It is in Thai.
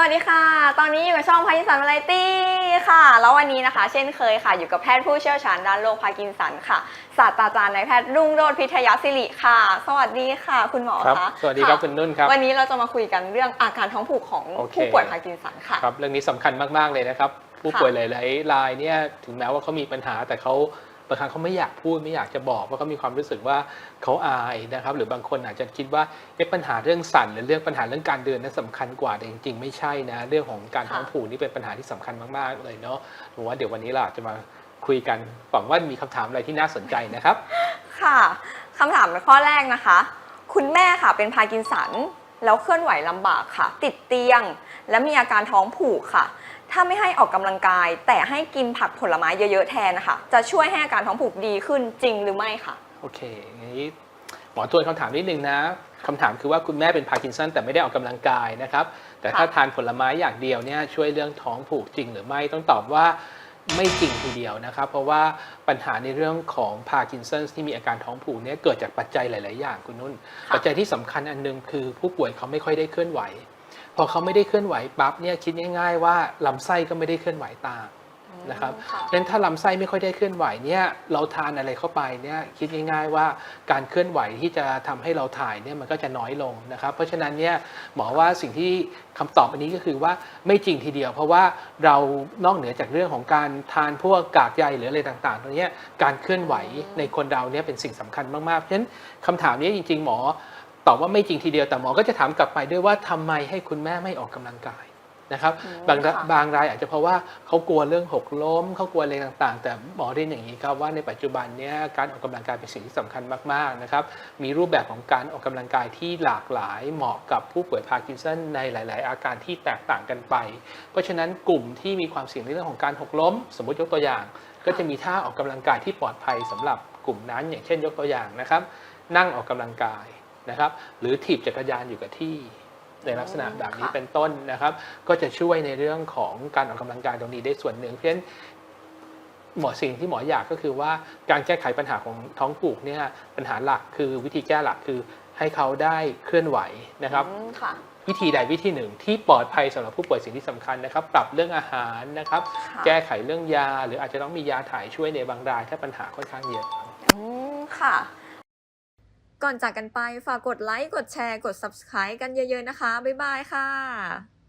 วัสดีค่ะ ตอนนี้อยู่กับช่องพากินสันวาไรตี้ค่ะ แล้ววันนี้นะคะ เช่นเคยค่ะ อยู่กับแพทย์ผู้เชี่ยวชาญด้านโรคพาร์กินสันค่ะ ศาสตราจารย์นายแพทย์รุ่งโรจน์พิทยาศิริค่ะ สวัสดีค่ะ คุณหมอครับคะสวัสดีครับะคุณนุ่นครับ วันนี้เราจะมาคุยกันเรื่องอาการท้องผูกของโอเคผู้ป่วยพาร์กินสันค่ะ ครับ เรื่องนี้สำคัญมากๆเลยนะครับ ผู้ป่วยหลายๆรายเนี่ย ถึงแม้ว่าเขามีปัญหาแต่เขา บางครั้งเขาไม่อยากพูดไม่อยากจะบอกเพราะเขามีความรู้สึกว่าเขาอายนะครับ หรือบางคนอาจจะคิดว่าเอ๊ะปัญหาเรื่องสั่นหรือเรื่องปัญหาเรื่องการเดินนั้นสำคัญกว่าแต่จริง ๆ ไม่ใช่นะ เรื่องของการท้องค่ะผูกนี่เป็นปัญหาที่สำคัญมากๆเลยเนาะผมว่าเดี๋ยววันนี้เราจะมาคุยกันหวังว่ามีคำถามอะไรที่น่าสนใจนะครับ ค่ะคำถามในข้อแรกนะคะ คุณแม่ค่ะเป็นพาร์กินสัน แล้วเคลื่อนไหวลำบากค่ะ ติดเตียง และมีอาการท้องผูกค่ะ ถ้าไม่ให้ออกกำลังกาย แต่ให้กินผักผลไม้เยอะๆแทนนะคะจะช่วยให้อาการท้องผูกดีขึ้นจริงหรือไม่ค่ะ โอเคอย่างนี้หมอทวนคำถามนิดนึงนะคำถามคือว่าคุณแม่เป็นพาร์กินสันแต่ไม่ได้ออกกำลังกายนะครับ แต่ถ้าค่ะทานผลไม้อย่างเดียวเนี่ยช่วยเรื่องท้องผูกจริงหรือไม่ต้องตอบว่า ไม่จริงทีเดียวนะครับ เพราะว่าปัญหาในเรื่องของพาร์กินสันที่มีอาการท้องผูกเนี่ยเกิดจากปัจจัยหลาย ๆ อย่างคุณนุ่นค่ะปัจจัยที่สำคัญอันหนึงคือผู้ป่วยเขาไม่ค่อยได้เคลื่อนไหว พอเขาไม่ได้เคลื่อนไหวปั๊บเนี่ยคิดง่าย ๆ ว่าลำไส้ก็ไม่ได้เคลื่อนไหวตาม นะครับค่ะเพราะฉะนั้นถ้าลำไส้ไม่ค่อยได้เคลื่อนไหวเนี่ยเราทานอะไรเข้าไปเนี่ยคิดง่าย ๆ ว่าการเคลื่อนไหวที่จะทำให้เราถ่ายเนี่ยมันก็จะน้อยลงนะครับเพราะฉะนั้นเนี่ยหมอว่าสิ่งที่คำตอบอันนี้ก็คือว่าไม่จริงทีเดียว เพราะว่าเรานอกเหนือจากเรื่องของการทานพวกกากใยหรืออะไรต่างๆตรงเนี้ยการเคลื่อนไหวในคนเราเนี่ยเป็นสิ่งสำคัญมากๆเพราะฉะนั้นคำถามนี้จริง ๆ หมอตอบว่าไม่จริงทีเดียวแต่หมอก็จะถามกลับไปด้วยว่าทำไมให้คุณแม่ไม่ออกกำลังกาย นะครับอืมบางค่ะบางรายอาจจะเพราะว่าเขากลัวเรื่องหกล้มเขากลัวอะไรต่างๆ แต่หมอเรียนอย่างนี้ครับว่าในปัจจุบันเนี้ยการออกกำลังกายเป็นสิ่งที่สำคัญมากๆนะครับมีรูปแบบของการออกกำลังกายที่หลากหลายเหมาะกับผู้ป่วยพาร์กินสันในหลาย ๆ อาการที่แตกต่างกันไป เพราะฉะนั้นกลุ่มที่มีความเสี่ยงในเรื่องของการหกล้ม สมมติยกตัวอย่าง ก็จะมีท่าออกกำลังกายที่ปลอดภัยสำหรับกลุ่มนั้น อย่างเช่นยกตัวอย่างนะครับ นั่งออกกำลังกายนะครับ หรือถีบจักรยานอยู่กับที่ ในลักษณะแบบนี้ค่ะเป็นต้นนะครับ ก็จะช่วยในเรื่องของการออกกำลังกายตรงนี้ได้ส่วนหนึ่งเพราะฉะนั้นหมอสิ่งที่หมออยากก็คือว่าการแก้ไขปัญหาของท้องผูกเนี่ยปัญหาหลักคือวิธีแก้หลักคือให้เขาได้เคลื่อนไหวนะครับอืมค่ะวิธีใดวิธีหนึ่งที่ปลอดภัยสำหรับผู้ป่วยสิ่งที่สำคัญนะครับ ปรับเรื่องอาหารนะครับค่ะแก้ไขเรื่องยา หรืออาจจะต้องมียาถ่ายช่วยในบางรายถ้าปัญหาค่อนข้างเยอะอืมค่ะ ก่อนจากกันไปฝากกดไลค์ กดแชร์ กด subscribe กันเยอะๆนะคะ บ๊ายบายค่ะ